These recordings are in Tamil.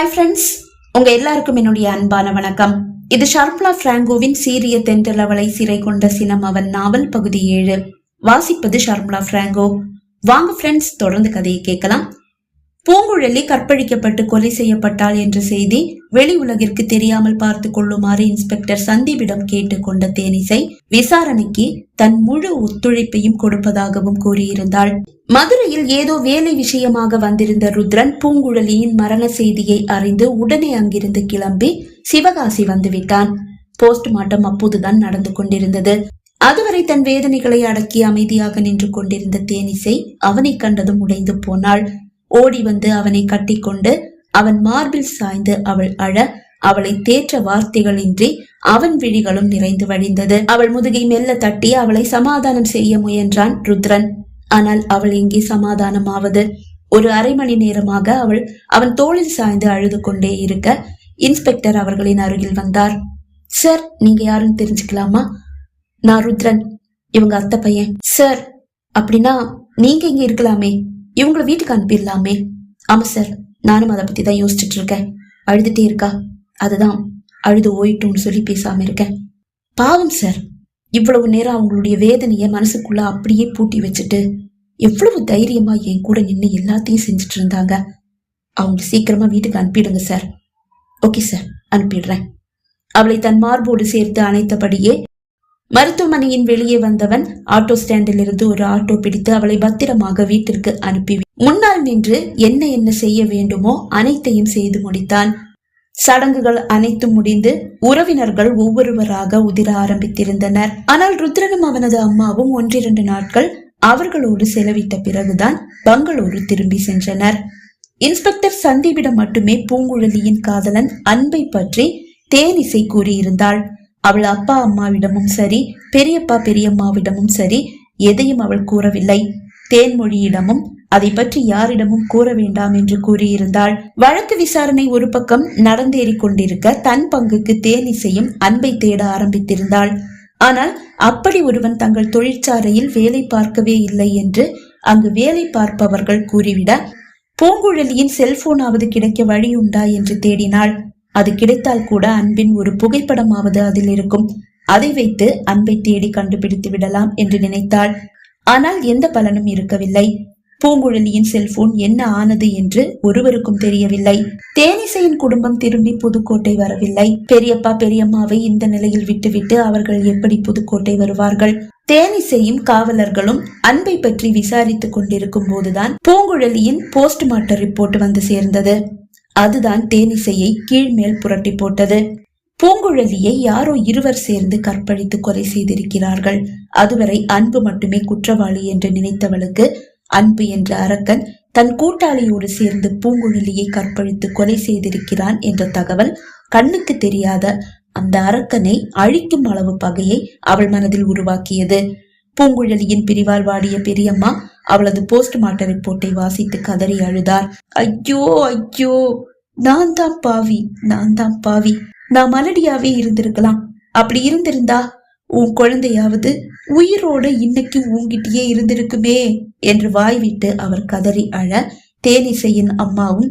ஹாய் ஃப்ரெண்ட்ஸ் உங்க எல்லாருக்கும் என்னுடைய அன்பான வணக்கம். இது ஷர்ப்லா பிராங்கோவின் சீரிய தென்றலவளை சிறை கொண்ட சினம் அவன் நாவல் பகுதி ஏழு. வாசிப்பது ஷர்மிளா பிராங்கோ. வாங்க ஃப்ரெண்ட்ஸ் தொடர்ந்து கதையை கேட்கலாம். பூங்குழலி கற்பழிக்கப்பட்டு கொலை செய்யப்பட்டாள் என்ற செய்தி வெளி உலகிற்கு தெரியாமல் பார்த்து கொள்ளுமாறு இன்ஸ்பெக்டர் சந்தீபிடம் கேட்டுக்கொண்ட தேனிசை விசாரணைக்கு தன் முழு ஒத்துழைப்பையும் கொடுப்பதாகவும் கூறியிருந்தாள். மதுரையில் ஏதோ வேலை விஷயமாக வந்திருந்த ருத்ரன் பூங்குழலியின் மரண செய்தியை அறிந்து உடனே அங்கிருந்து கிளம்பி சிவகாசி வந்துவிட்டான். போஸ்ட்மார்ட்டம் அப்போதுதான் நடந்து கொண்டிருந்தது. அதுவரை தன் வேதனைகளை அடக்கி அமைதியாக நின்று கொண்டிருந்த தேனிசை அவனை கண்டதும் உடைந்து போனாள். ஓடி வந்து அவனை கட்டிக்கொண்டு அவன் மார்பில் சாய்ந்து அவள் அழ அவளை தேற்ற வார்த்தைகளின்றி அவன் விழிகளும் நிறைந்து வழிந்தது. அவள் முதுகை மெல்ல தட்டி அவளை சமாதானம் செய்ய முயன்றான் ருத்ரன். ஆனால் அவள் எங்கே சமாதானமாவது. ஒரு அரை மணி நேரமாக அவள் அவன் தோளில் சாய்ந்து அழுது கொண்டே இருக்க இன்ஸ்பெக்டர் அவர்களின் அருகில் வந்தார். சார் நீங்க யாருன்னு தெரிஞ்சுக்கலாமா? நான் ருத்ரன். இவங்க அத்தை பையன். சார் அப்படின்னா நீங்க இங்க இருக்கலாமே. இவங்களை வீட்டுக்கு அனுப்பிடலாமே. ஆமா சார் நானும் அதை பத்தி தான் யோசிச்சுட்டு இருக்கேன். அழுதுட்டே இருக்கா? அதுதான். அழுது ஓயிட்டும்னு சொல்லி பேசாம இருக்கேன். பாவம் சார் இவ்வளவு நேரம் அவங்களுடைய வேதனையை மனசுக்குள்ள அப்படியே பூட்டி வச்சுட்டு எவ்வளவு தைரியமா என் கூட நின்று எல்லாத்தையும் செஞ்சுட்டு இருந்தாங்க. அவங்க சீக்கிரமா வீட்டுக்கு அனுப்பிடுங்க சார் ஓகே சார் அனுப்பிடுறேன். அவளை தன் மார்போடு சேர்த்து அணைத்தபடியே மருத்துவமனையின் வெளியே வந்தவன் ஆட்டோ ஸ்டாண்டில் இருந்து ஒரு ஆட்டோ பிடித்து அவளை பத்திரமாக வீட்டிற்கு அனுப்பி முன்னால் நின்று என்ன என்ன செய்ய வேண்டுமோ அனைத்தையும் செய்து முடித்தான். சடங்குகள் அனைத்தும் முடிந்து உறவினர்கள் ஒவ்வொருவராக உதிர ஆரம்பித்திருந்தனர். ஆனால் ருத்ரனும் அவனது அம்மாவும் ஒன்றிரண்டு நாட்கள் அவர்களோடு செலவிட்ட பிறகுதான் பங்களூரு திரும்பி சென்றனர். இன்ஸ்பெக்டர் சந்தீபிடம் மட்டுமே பூங்குழலியின் காதலன் அன்பை பற்றி தேனிசை கூறியிருந்தாள். அவள் அப்பா அம்மாவிடமும் சரி பெரியப்பா பெரியம்மாவிடமும் சரி எதையும் அவள் கூறவில்லை. தேன்மொழியிடமும் அதை பற்றி யாரிடமும் கூற வேண்டாம் என்று கூறியிருந்தாள். வழக்கு விசாரணை ஒரு பக்கம் நடந்தேறிக் கொண்டிருக்க தன் பங்குக்கு தேனிசையும் அன்பை தேட ஆரம்பித்திருந்தாள். ஆனால் அப்படி ஒருவன் தங்கள் தொழிற்சாலையில் வேலை பார்க்கவே இல்லை என்று அங்கு வேலை பார்ப்பவர்கள் கூறிவிட பூங்குழலியின் செல்போனாவது கிடைக்க வழியுண்டா என்று தேடினாள். அது கிடைத்தால் கூட அன்பின் ஒரு புகைப்படமாவது அதில் இருக்கும். அதை வைத்து அன்பை தேடி கண்டுபிடித்து விடலாம் என்று நினைத்தாள். ஆனால் எந்த பலனும் இருக்கவில்லை. பூங்குழலியின் செல்போன் என்ன ஆனது என்று ஒருவருக்கும் தெரியவில்லை. தேனிசையின் குடும்பம் திரும்பி புதுக்கோட்டை வரவில்லை. பெரியப்பா பெரியம்மாவை இந்த நிலையில் விட்டுவிட்டு அவர்கள் எப்படி புதுக்கோட்டை வருவார்கள்? தேனிசையும் காவலர்களும் அன்பை பற்றி விசாரித்துக் கொண்டிருக்கும் போதுதான் பூங்குழலியின் போஸ்ட்மார்ட்டம் ரிப்போர்ட் வந்து சேர்ந்தது. அதுதான் தேனிசையை கீழ்மேல் புரட்டி போட்டது. பூங்குழலியை யாரோ இருவர் சேர்ந்து கற்பழித்து கொலை செய்திருக்கிறார்கள். அதுவரை அன்பு மட்டுமே குற்றவாளி என்று நினைத்தவளுக்கு அன்பு என்ற அரக்கன் தன் கூட்டாளியோடு சேர்ந்து பூங்குழலியை கற்பழித்து கொலை செய்திருக்கிறான் என்ற தகவல் கண்ணுக்கு தெரியாத அந்த அரக்கனை அழிக்கும் அளவு பகையை அவள் மனதில் உருவாக்கியது. பூங்குழலியின் பிரிவால் வாடிய பெரியம்மா அவளது போஸ்ட்மார்ட்டம் ரிப்போர்ட்டை வாசித்து கதறி அழுதார் ஐயோ ஐயோ நான் தான் பாவி நான் தான் பாவி. நான் மலடியாவே இருந்திருக்கலாம். அப்படி இருந்திருந்தா உன் குழந்தையாவது உயிரோட இன்னைக்கு உங்கிட்டயே இருந்திருக்குமே என்று வாய்விட்டு அவர் கதறி அழ தேனிசையின் அம்மாவும்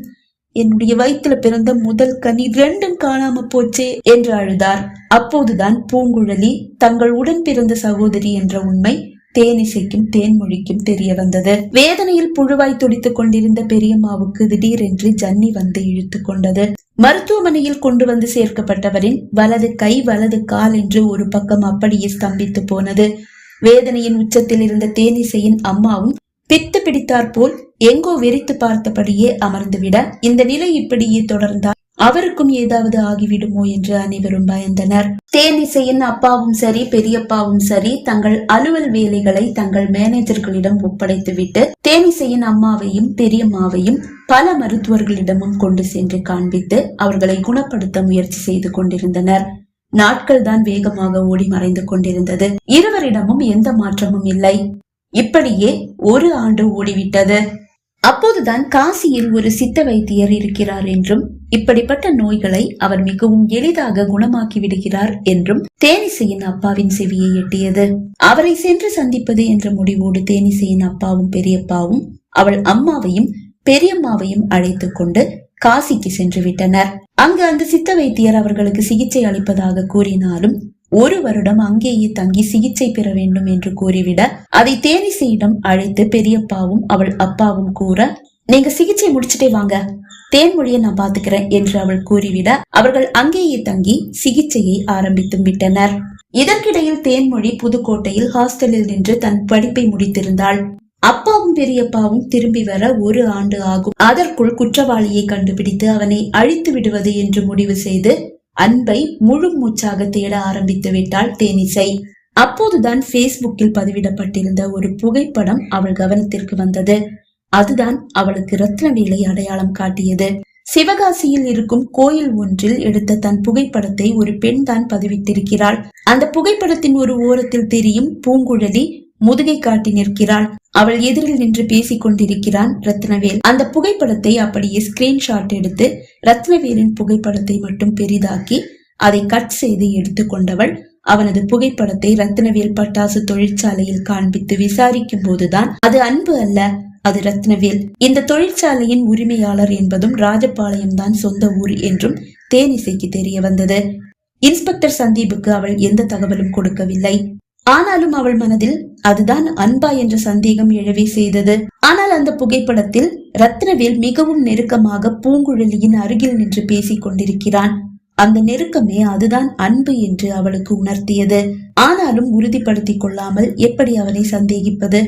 என்னுடைய வயிற்றுல பிறந்த முதல் கனி ரெண்டும் காணாம போச்சே என்று அழுதார். அப்போதுதான் பூங்குழலி தங்கள் உடன் பிறந்த சகோதரி என்ற உண்மை தேனிசைக்கும் தேன்மொழிக்கும் தெரிய வந்தது. வேதனையில் புழுவாய் துடித்துக் கொண்டிருந்த பெரியம்மாவுக்கு திடீரென்று ஜன்னி வந்து இழுத்து கொண்டது. மருத்துவமனையில் கொண்டு வந்து சேர்க்கப்பட்டவரின் வலது கை வலது கால் என்று ஒரு பக்கம் அப்படியே ஸ்தம்பித்து போனது. வேதனையின் உச்சத்தில் இருந்த தேனிசையின் அம்மாவும் பித்து பிடித்தாற்போல் எங்கோ வெறித்து பார்த்தபடியே அமர்ந்துவிட இந்த நிலை இப்படியே தொடர்ந்தால் அவருக்கும் ஏதாவது ஆகிவிடுமோ என்று அனைவரும் பயந்தனர். தேனிசையின் அப்பாவும் சரி பெரியப்பாவும் சரி தங்கள் அலுவல் வேலைகளை தங்கள் மேனேஜர்களிடம் ஒப்படைத்துவிட்டு தேனிசையின் அம்மாவையும் பெரியம்மாவையும் பல மருத்துவர்களிடமும் கொண்டு சென்று காண்பித்து அவர்களை குணப்படுத்த முயற்சி செய்து கொண்டிருந்தனர். நாட்கள் தான் வேகமாக ஓடி மறைந்து கொண்டிருந்தது. இருவரிடமும் எந்த மாற்றமும் இல்லை. இப்படியே ஒரு ஆண்டு ஓடிவிட்டது. அப்போதுதான் காசியில் ஒரு சித்த வைத்தியர் இருக்கிறார் என்றும் இப்படிப்பட்ட நோய்களை அவர் மிகவும் எளிதாக குணமாக்கி விடுகிறார் என்றும் தேனிசையின் அப்பாவின் செவியை எட்டியது. அவரை சென்று சந்திப்பது என்ற முடிவோடு தேனிசையின் அப்பாவும் பெரியப்பாவும் அவள் அம்மாவையும் பெரியம்மாவையும் அழைத்துக் கொண்டு காசிக்கு சென்று விட்டனர். அங்கு அந்த சித்த வைத்தியர் அவர்களுக்கு சிகிச்சை அளிப்பதாக கூறினாலும் ஒரு வருடம் அங்கேயே தங்கி சிகிச்சை பெற வேண்டும் என்று கூறிவிட அதை தேனிசையிடம் அழைத்து பெரியப்பாவும் அவள் அப்பாவும் கூற நீங்க சிகிச்சை முடிச்சுட்டே வாங்க. தேன்மொழியை நான் பாத்துக்கிறேன் என்று அவள் கூறிவிட அவர்கள் அங்கேயே தங்கி சிகிச்சையை ஆரம்பித்தும் விட்டனர். இதற்கிடையில் தேன்மொழி புதுக்கோட்டையில் ஹாஸ்டலில் நின்று தன் படிப்பை முடித்திருந்தாள். அப்பாவும் பெரியப்பாவும் திரும்பி வர ஒரு ஆண்டு ஆகும். அதற்குள் குற்றவாளியை கண்டுபிடித்து அவனை அழித்து விடுவது என்று முடிவு செய்து அன்பை முழு மூச்சாக தேட ஆரம்பித்து விட்டாள் தேனிசை. அப்போதுதான் பேஸ்புக்கில் பதிவிடப்பட்டிருந்த ஒரு புகைப்படம் அவள் கவனத்திற்கு வந்தது. அதுதான் அவளுக்கு ரத்னவேலை அடையாளம் காட்டியது. சிவகாசியில் இருக்கும் கோயில் ஒன்றில் எடுத்த தன் புகைப்படத்தை ஒரு பெண் தான் பதிவிட்டிருக்கிறாள். அந்த புகைப்படத்தின் ஒரு ஓரத்தில் தெரியும் பூங்குழலி முதுகை காட்டி நிற்கிறாள். அவள் எதிரில் நின்று பேசிக் கொண்டிருக்கிறான் ரத்னவேல். அந்த புகைப்படத்தை அப்படியே ஸ்கிரீன்ஷாட் எடுத்து ரத்னவேலின் புகைப்படத்தை மட்டும் பெரிதாக்கி அதை கட் செய்து எடுத்துக்கொண்டவள் அவனது புகைப்படத்தை ரத்னவேல் பட்டாசு தொழிற்சாலையில் காண்பித்து விசாரிக்கும் போதுதான் அது அன்பு அல்ல அது ரத்னவேல். இந்த தொழிற்சாலையின் உரிமையாளர் என்பதும் ராஜபாளையம் தான் சொந்த ஊர் என்றும் தேனிசைக்கு தெரிய வந்தது. இன்ஸ்பெக்டர் சந்தீபுக்கு அவள் எந்த தகவலும் கொடுக்கவில்லை. ஆனாலும் அவள் மனதில் அதுதான் அன்பா என்ற சந்தேகம் எழவே செய்தது. ஆனால் அந்த புகைப்படத்தில் ரத்னவேல் மிகவும் நெருக்கமாக பூங்குழலியின் அருகில் நின்று பேசிக் கொண்டிருக்கிறான். அந்த நெருக்கமே அதுதான் அன்பு என்று அவளுக்கு உணர்த்தியது. ஆனாலும் உறுதிப்படுத்திக் கொள்ளாமல் எப்படி அவனை சந்தேகிப்பது?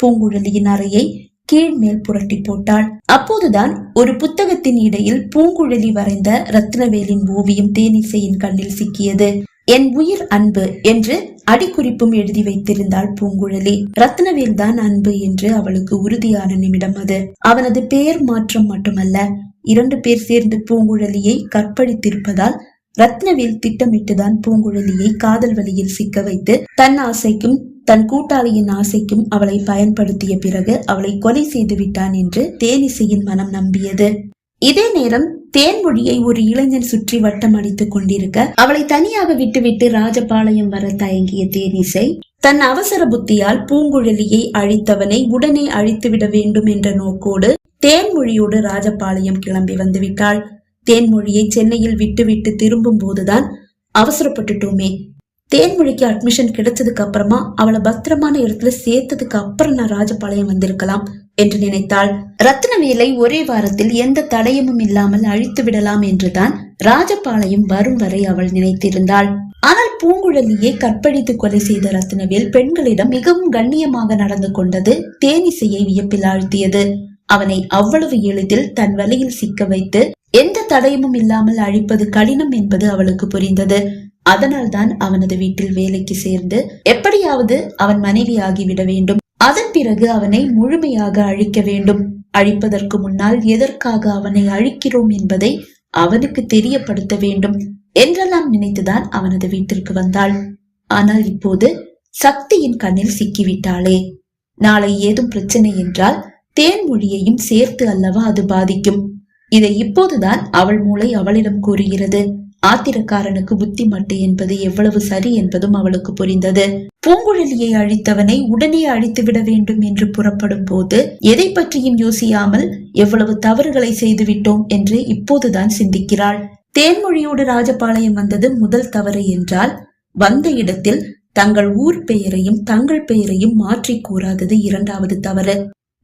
பூங்குழலியின் அறையை கீழ் மேல் புரட்டி போட்டாள். அப்போதுதான் ஒரு புத்தகத்தின் இடையில் பூங்குழலி வரைந்த ரத்னவேலின் ஓவியம் தேனிசையின் கண்ணில் சிக்கியது. என் உயிர் அன்பு என்று அடிக்குறிப்பும் எழுதி வைத்திருந்தாள் பூங்குழலி. ரத்னவேல் தான் அன்பு என்று அவளுக்கு உறுதியான நிமிடம் அது. அவனது பெயர் மாற்றம் மட்டுமல்ல இரண்டு பேர் சேர்ந்து பூங்குழலியை கற்பழித்திருப்பதால் ரத்னவேல் திட்டமிட்டுதான் பூங்குழலியை காதல் வழியில் சிக்க வைத்து தன் ஆசைக்கும் தன் கூட்டாளியின் ஆசைக்கும் அவளை பயன்படுத்திய பிறகு அவளை கொலை செய்து விட்டான் என்று தேனிசையின் மனம் நம்பியது. இதே நேரம் தேன்மொழியை ஒரு இளைஞன் சுற்றி வட்டம் அடித்துக் கொண்டிருக்க அவளை தனியாக விட்டுவிட்டு ராஜபாளையம் வர தயங்கிய தேனிசை தன் அவசர புத்தியால் பூங்குழலியை அழித்தவனை உடனே அழித்துவிட வேண்டும் என்ற நோக்கோடு தேன்மொழியோடு ராஜபாளையம் கிளம்பி வந்து விட்டாள். தேன்மொழியை சென்னையில் விட்டுவிட்டு திரும்பும் போதுதான் அவசரப்பட்டுட்டோமே. தேன்மொழிக்கு அட்மிஷன் கிடைச்சதுக்கு அப்புறமா அவளை பத்திரமான இடத்துல சேர்த்ததுக்கு அப்புறம் நான் ராஜபாளையம் வந்திருக்கலாம் என்று நினைத்தாள். ரத்னவேலை ஒரே வாரத்தில் எந்த தடயமும் இல்லாமல் அழித்து விடலாம் என்றுதான் ராஜபாளையம் வரும் வரை அவள் நினைத்திருந்தாள். ஆனால் பூங்குழலியை கற்பழித்து கொலை செய்த ரத்னவேல் பெண்களிடம் மிகவும் கண்ணியமாக நடந்து கொண்டது தேனிசையை வியப்பில் ஆழ்த்தியது. அவனை அவ்வளவு எளிதில் தன் வலையில் சிக்க வைத்து எந்த தடயமும் இல்லாமல் அழிப்பது கடினம் என்பது அவளுக்கு புரிந்தது. அதனால்தான் அவனது வீட்டில் வேலைக்கு சேர்ந்து எப்படியாவது அவன் மனைவியாகிவிட வேண்டும். அதன் பிறகு அவனை முழுமையாக அழிக்க வேண்டும். அழிப்பதற்கு முன்னால் எதற்காக அவனை அழிக்கிறோம் என்பதை அவனுக்கு தெரியப்படுத்த வேண்டும் என்றெல்லாம் நினைத்துதான் அவனது வீட்டிற்கு வந்தாள். ஆனால் இப்போது சக்தியின் கண்ணில் சிக்கிவிட்டாளே. நாளை ஏதும் பிரச்சனை என்றால் தேன்மொழியையும் சேர்த்து அல்லவா அது பாதிக்கும். இதை இப்போதுதான் அவள் மூளை அவளிடம் கூறுகிறது. ஆத்திரக்காரனுக்கு புத்தி மட்டு என்பது எவ்வளவு சரி என்பதும் அவளுக்கு புரிந்தது. பூங்குழலியை அழித்தவனை உடனே அழித்து விட வேண்டும் என்று புறப்படும் போது எதை பற்றியும் யோசியாமல் எவ்வளவு தவறுகளை செய்துவிட்டோம் என்று இப்போதுதான் சிந்திக்கிறாள். தேன்மொழியோடு ராஜபாளையம் வந்தது முதல் தவறு என்றால் வந்த இடத்தில் தங்கள் ஊர் பெயரையும் தங்கள் பெயரையும் மாற்றி கூறாதது இரண்டாவது தவறு.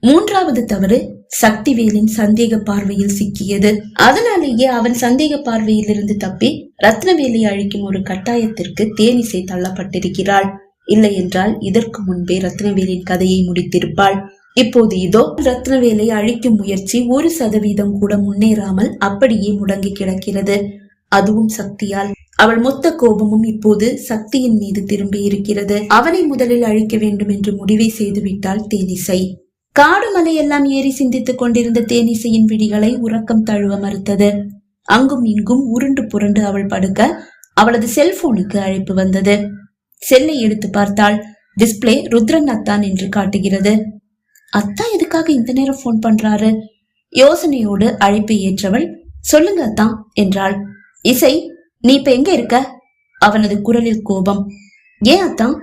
மூன்றாவது தவறு சக்திவேலின் சந்தேக பார்வையில் சிக்கியது. அதனாலேயே அவன் சந்தேக பார்வையில் இருந்து தப்பி ரத்னவேலை அழிக்கும் ஒரு கட்டாயத்திற்கு தேனிசை தள்ளப்பட்டிருக்கிறாள். இல்லை என்றால் இதற்கு முன்பே ரத்னவேலின் கதையை முடித்திருப்பாள். இப்போது இதோ ரத்னவேலை அழிக்கும் முயற்சி ஒரு சதவீதம் கூட முன்னேறாமல் அப்படியே முடங்கி கிடக்கிறது. அதுவும் சக்தியால். அவள் மொத்த கோபமும் இப்போது சக்தியின் மீது திரும்பி இருக்கிறது அவனை முதலில் அழிக்க வேண்டும் என்று முடிவை செய்துவிட்டாள் தேனிசை. காடு மலையெல்லாம் ஏறி சிந்தித்துக் கொண்டிருந்த தேனிசையின் விழிகளை உறக்கம் தழுவ மறுத்தது. அங்கும் இங்கும் உருண்டு புரண்டு அவள் படுக்க அவளது செல்போனுக்கு அழைப்பு வந்தது. செல்லை எடுத்து பார்த்தாள். டிஸ்பிளே ருத்ரன் அத்தான் என்று காட்டுகிறது. அத்தா எதுக்காக இந்த நேரம் போன் பண்றாரு? யோசனையோடு அழைப்பை ஏற்றவள் சொல்லுங்க அத்தான் என்றாள். இசை நீ இப்ப எங்க இருக்க? அவனது குரலில் கோபம். ஏன் அத்தான்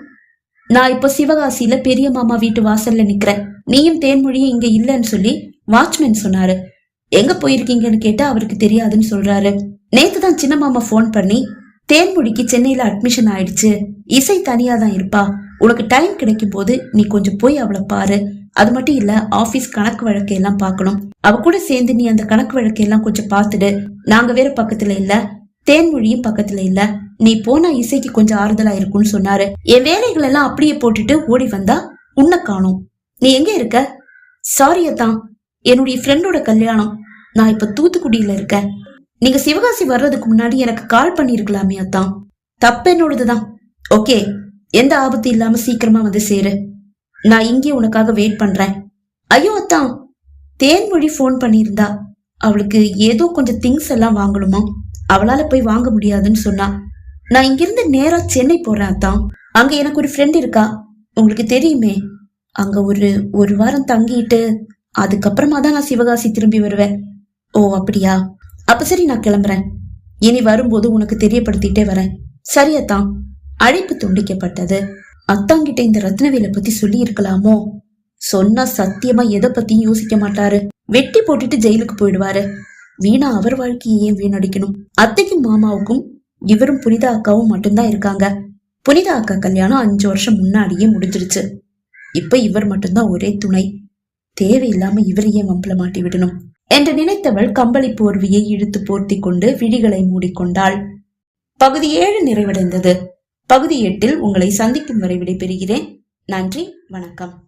நான் இப்போ சிவகாசியில பெரிய மாமா வீட்டு வாசல்ல நிக்கிறேன். நீயும் தேன்மொழியும் இங்க இல்லைன்னு சொல்லி வாட்ச்மேன் சொன்னாரு. எங்க போயிருக்கீங்கன்னு கேட்டா அவருக்கு தெரியாதுன்னு சொல்றாரு. நேத்து தான் சின்ன மாமா ஃபோன் பண்ணி தேன்மொழிக்கு சென்னையில அட்மிஷன் ஆயிடுச்சு. இசை தனியா தான் இருப்பா. உனக்கு டைம் கிடைக்கும் போது நீ கொஞ்சம் போய் அவளை பாரு. அது மட்டும் இல்ல ஆபீஸ் கணக்கு வழக்கையெல்லாம் எல்லாம் பார்க்கணும். அவ கூட சேர்ந்து நீ அந்த கணக்கு வழக்கையெல்லாம் எல்லாம் கொஞ்சம் பார்த்துடு. நாங்க வேற பக்கத்துல இல்ல. தேன்மொழியும் பக்கத்துல இல்ல. நீ போனா இசைக்கு கொஞ்சம் ஆறுதலா இருக்கும்னு சொன்னாரு. என் வேலைகள் எல்லாம் அப்படியே போட்டுட்டு ஓடி வந்தா உன்னை காணும். நீ எங்க இருக்க? சாரி அத்தான் என்னுடைய ஃப்ரெண்டோட கல்யாணம். நான் இப்ப தூத்துக்குடியில இருக்கேன். நீங்க சிவகாசி வர்றதுக்கு முன்னாடி எனக்கு கால் பண்ணிருக்கலாமே அத்தான் தப்பு என்னோடதுதான். ஓகே எந்த ஆபத்து இல்லாம சீக்கிரமா வந்து சேரு. நான் இங்கே உனக்காக வெயிட் பண்றேன். ஐயோ அத்தான் தேன்மொழி ஃபோன் பண்ணியிருந்தா. அவளுக்கு ஏதோ கொஞ்சம் திங்ஸ் எல்லாம் வாங்கணுமா? அவளால போய் வாங்க முடியாதுன்னு சொன்னா. நான் இங்கிருந்து நேரா சென்னை போறேன் அத்தான் அங்க எனக்கு ஒரு ஃப்ரெண்ட் இருக்கா? உங்களுக்கு தெரியுமே. அங்க ஒரு ஒரு வாரம் தங்கிட்டு அதுக்கப்புறமா தான் நான் சிவகாசி திரும்பி வருவேன். ஓ அப்படியா? அப்ப சரி நான் கிளம்புறேன். இனி வரும்போது உனக்கு தெரியப்படுத்திட்டே வரேன். சரி அத்தான் அழைப்பு துண்டிக்கப்பட்டது. அத்தாங்கிட்ட இந்த ரத்னவேலை பத்தி சொல்லி இருக்கலாமோ? சொன்னா சத்தியமா எதை பத்தியும் யோசிக்க மாட்டாரு. வெட்டி போட்டுட்டு ஜெயிலுக்கு போயிடுவாரு. வீணா அவர் வாழ்க்கையை ஏன் வீணடிக்கணும்? அத்தைக்கும் மாமாவுக்கும் இவரும் புனிதா அக்காவும் மட்டும்தான் இருக்காங்க. புனிதா அக்கா கல்யாணம் அஞ்சு வருஷம் முன்னாடியே முடிஞ்சிருச்சு. இப்ப இவர் மட்டும்தான் ஒரே துணை. தேவையில்லாம இவரையே வம்பல மாட்டி விடணும்? என்று நினைத்தவள் கம்பளி போர்வியை இழுத்து போர்த்தி கொண்டு விழிகளை மூடிக்கொண்டாள். பகுதி ஏழு நிறைவடைந்தது. பகுதி எட்டில் உங்களை சந்திக்கும் வரை விடைபெறுகிறேன். நன்றி வணக்கம்.